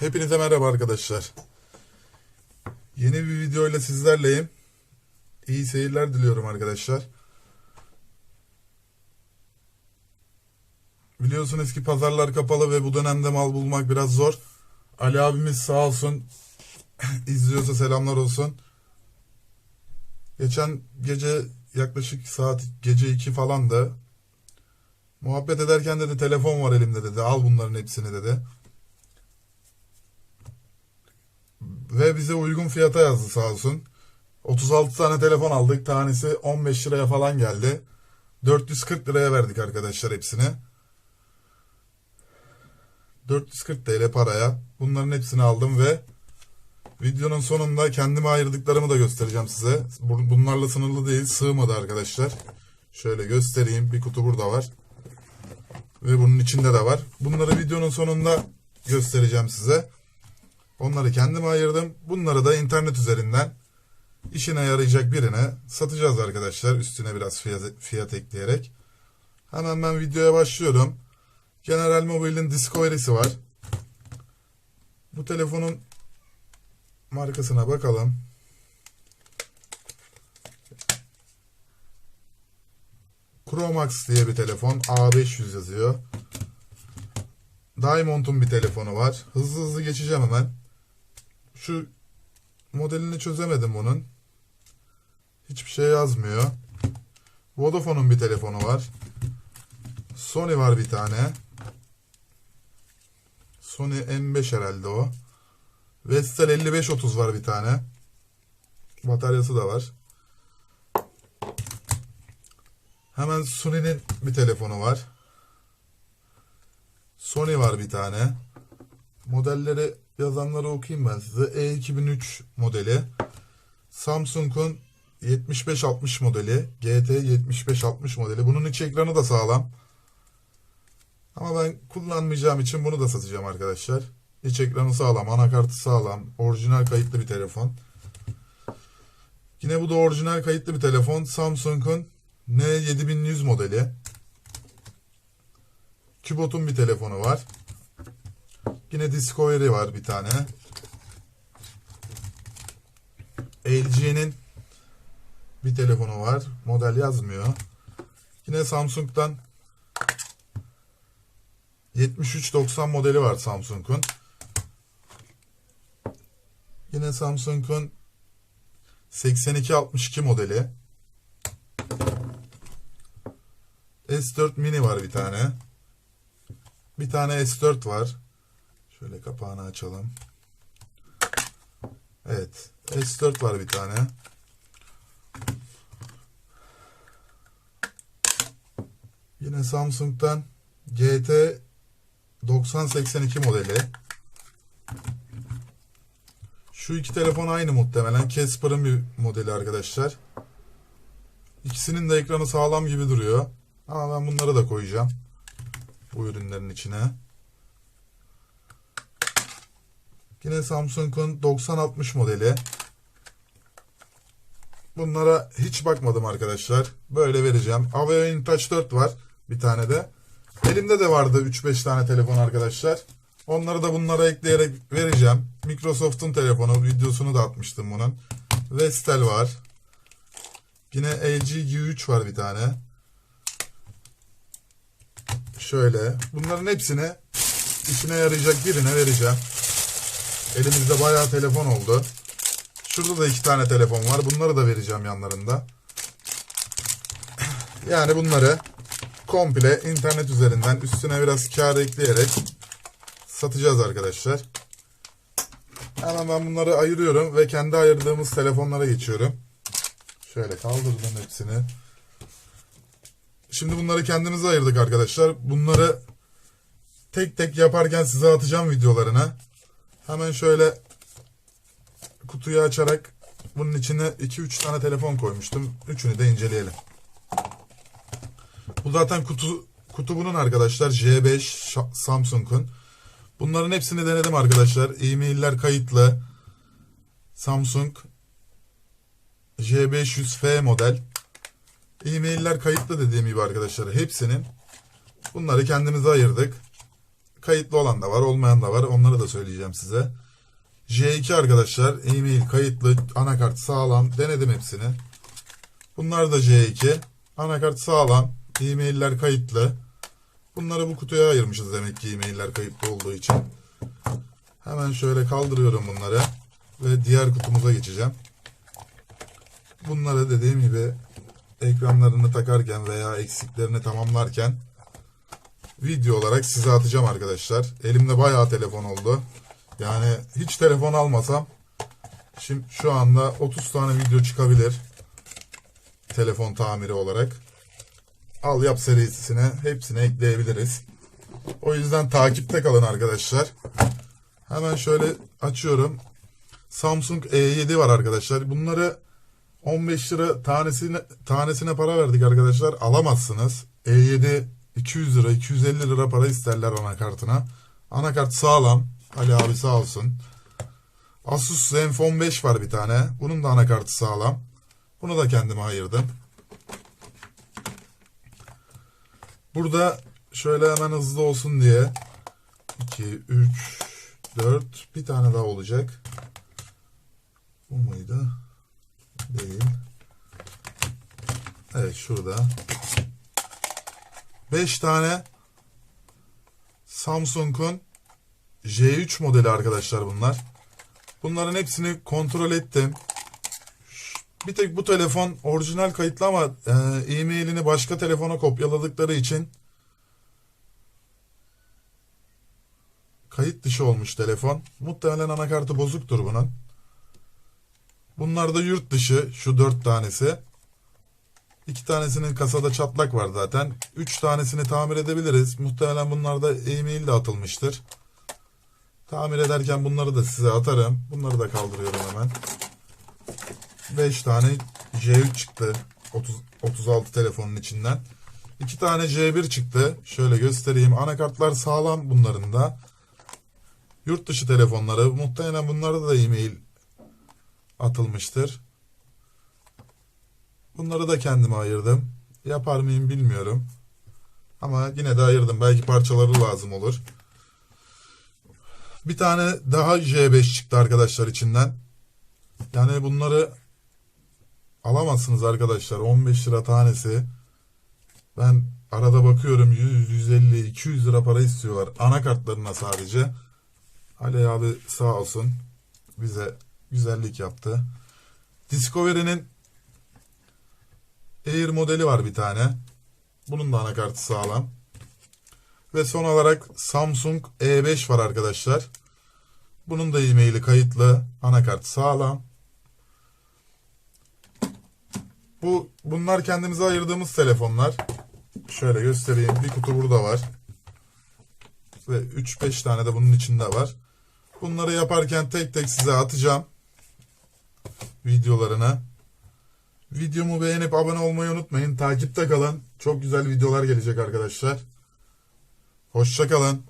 Hepinize merhaba arkadaşlar. Yeni bir video ile sizlerleyim. İyi seyirler diliyorum arkadaşlar. Biliyorsunuz ki pazarlar kapalı ve bu dönemde mal bulmak biraz zor. Ali abimiz sağ olsun izliyorsa selamlar olsun. Geçen gece yaklaşık saat gece 2 falan da muhabbet ederken dedi telefon var elimde dedi al bunların hepsini dedi. Ve bize uygun fiyata yazdı sağ olsun. 36 tane telefon aldık. Tanesi 15 liraya falan geldi. 440 liraya verdik arkadaşlar hepsini. 440 TL paraya. Bunların hepsini aldım ve videonun sonunda kendime ayırdıklarımı da göstereceğim size. Bu- Bunlarla sınırlı değil. Sığmadı arkadaşlar. Şöyle göstereyim. Bir kutu burada var. Ve bunun içinde de var. Bunları videonun sonunda göstereceğim size. Onları kendime ayırdım. Bunları da internet üzerinden işine yarayacak birine satacağız arkadaşlar. Üstüne biraz fiyat, fiyat ekleyerek. Hemen ben videoya başlıyorum. General Mobile'in Discovery'si var. Bu telefonun markasına bakalım. Chromax diye bir telefon. A500 yazıyor. Diamond'un bir telefonu var. Hızlı hızlı geçeceğim hemen. Şu modelini çözemedim bunun. Hiçbir şey yazmıyor. Vodafone'un bir telefonu var. Sony var bir tane. Sony M5 herhalde o. Vestel 5530 var bir tane. Bataryası da var. Hemen Sony'nin bir telefonu var. Sony var bir tane. Modelleri yazanları okuyayım ben size. E2003 modeli. Samsung'un 7560 modeli. GT 7560 modeli. Bunun iç ekranı da sağlam. Ama ben kullanmayacağım için bunu da satacağım arkadaşlar. İç ekranı sağlam, anakartı sağlam, orijinal kayıtlı bir telefon. Yine bu da orijinal kayıtlı bir telefon. Samsung'un N7100 modeli. Cubot'un bir telefonu var. Yine Discovery var bir tane. LG'nin bir telefonu var. Model yazmıyor. Yine Samsung'dan 7390 modeli var Samsung'un. Yine Samsung'un 8262 modeli. S4 mini var bir tane. Bir tane S4 var. Şöyle kapağını açalım. Evet. S4 var bir tane. Yine Samsung'dan GT 9082 modeli. Şu iki telefon aynı muhtemelen. Casper'ın bir modeli arkadaşlar. İkisinin de ekranı sağlam gibi duruyor. Ama ben bunları da koyacağım. Bu ürünlerin içine. Yine Samsung'un 9060 modeli. Bunlara hiç bakmadım arkadaşlar. Böyle vereceğim. Aveo InTouch 4 var. Bir tane de. Elimde de vardı 3-5 tane telefon arkadaşlar. Onları da bunlara ekleyerek vereceğim. Microsoft'un telefonu. Videosunu da atmıştım bunun. Vestel var. Yine LG G3 var bir tane. Şöyle. Bunların hepsini işine yarayacak birine vereceğim. Elimizde bayağı telefon oldu. Şurada da iki tane telefon var. Bunları da vereceğim yanlarında. Yani bunları komple internet üzerinden üstüne biraz kar ekleyerek satacağız arkadaşlar. Hemen ben bunları ayırıyorum ve kendi ayırdığımız telefonlara geçiyorum. Şöyle kaldırdım hepsini. Şimdi bunları kendimize ayırdık arkadaşlar. Bunları tek tek yaparken size atacağım videolarına. Hemen şöyle kutuyu açarak bunun içine 2-3 tane telefon koymuştum. Üçünü de inceleyelim. Bu zaten kutu kutu bunun arkadaşlar. J5 Şa- Samsung'un. Bunların hepsini denedim arkadaşlar. E-mailler kayıtlı. Samsung J500F model. E-mailler kayıtlı dediğim gibi arkadaşlar hepsinin. Bunları kendimize ayırdık. Kayıtlı olan da var, olmayan da var. Onları da söyleyeceğim size. J2 arkadaşlar e-mail kayıtlı, anakart sağlam. Denedim hepsini. Bunlar da J2. Anakart sağlam. E-mailler kayıtlı. Bunları bu kutuya ayırmışız demek ki e-mailler kayıtlı olduğu için. Hemen şöyle kaldırıyorum bunları. Ve diğer kutumuza geçeceğim. Bunları dediğim gibi ekranlarını takarken veya eksiklerini tamamlarken video olarak size atacağım arkadaşlar. Elimde bayağı telefon oldu. Yani hiç telefon almasam şimdi şu anda 30 tane video çıkabilir. Telefon tamiri olarak. Al yap serisine hepsini ekleyebiliriz. O yüzden takipte kalın arkadaşlar. Hemen şöyle açıyorum. Samsung E7 var arkadaşlar. Bunları 15 lira tanesine tanesine para verdik arkadaşlar. Alamazsınız. E7 200 lira 250 lira para isterler anakartına. Anakart sağlam. Ali abi sağ olsun. Asus Zenfone 5 var bir tane. Bunun da anakartı sağlam. Bunu da kendime ayırdım. Burada şöyle hemen hızlı olsun diye 2, 3, 4 bir tane daha olacak. Bu muydu? Değil. Evet şurada. 5 tane Samsung'un J3 modeli arkadaşlar bunlar. Bunların hepsini kontrol ettim. Bir tek bu telefon orijinal kayıtlı ama e, e-mailini başka telefona kopyaladıkları için kayıt dışı olmuş telefon. Muhtemelen anakartı bozuktur bunun. Bunlar da yurt dışı şu dört tanesi. İki tanesinin kasada çatlak var zaten. Üç tanesini tamir edebiliriz. Muhtemelen bunlarda e-mail de atılmıştır. Tamir ederken bunları da size atarım. Bunları da kaldırıyorum hemen. 5 tane J3 çıktı. 30, 36 telefonun içinden. 2 tane J1 çıktı. Şöyle göstereyim. Anakartlar sağlam bunların da. Yurt dışı telefonları. Muhtemelen bunlarda da e-mail atılmıştır. Bunları da kendime ayırdım. Yapar mıyım bilmiyorum. Ama yine de ayırdım. Belki parçaları lazım olur. Bir tane daha J5 çıktı arkadaşlar içinden. Yani bunları alamazsınız arkadaşlar. 15 lira tanesi. Ben arada bakıyorum 100, 150, 200 lira para istiyorlar. Anakartlarına sadece. Ali abi sağ olsun. Bize güzellik yaptı. Discovery'nin Air modeli var bir tane. Bunun da anakartı sağlam. Ve son olarak Samsung E5 var arkadaşlar. Bunun da e-maili kayıtlı. Anakart sağlam. Bu bunlar kendimize ayırdığımız telefonlar. Şöyle göstereyim. Bir kutu burada var. Ve 3-5 tane de bunun içinde var. Bunları yaparken tek tek size atacağım. Videolarına. Videomu beğenip abone olmayı unutmayın. Takipte kalın. Çok güzel videolar gelecek arkadaşlar. Hoşça kalın.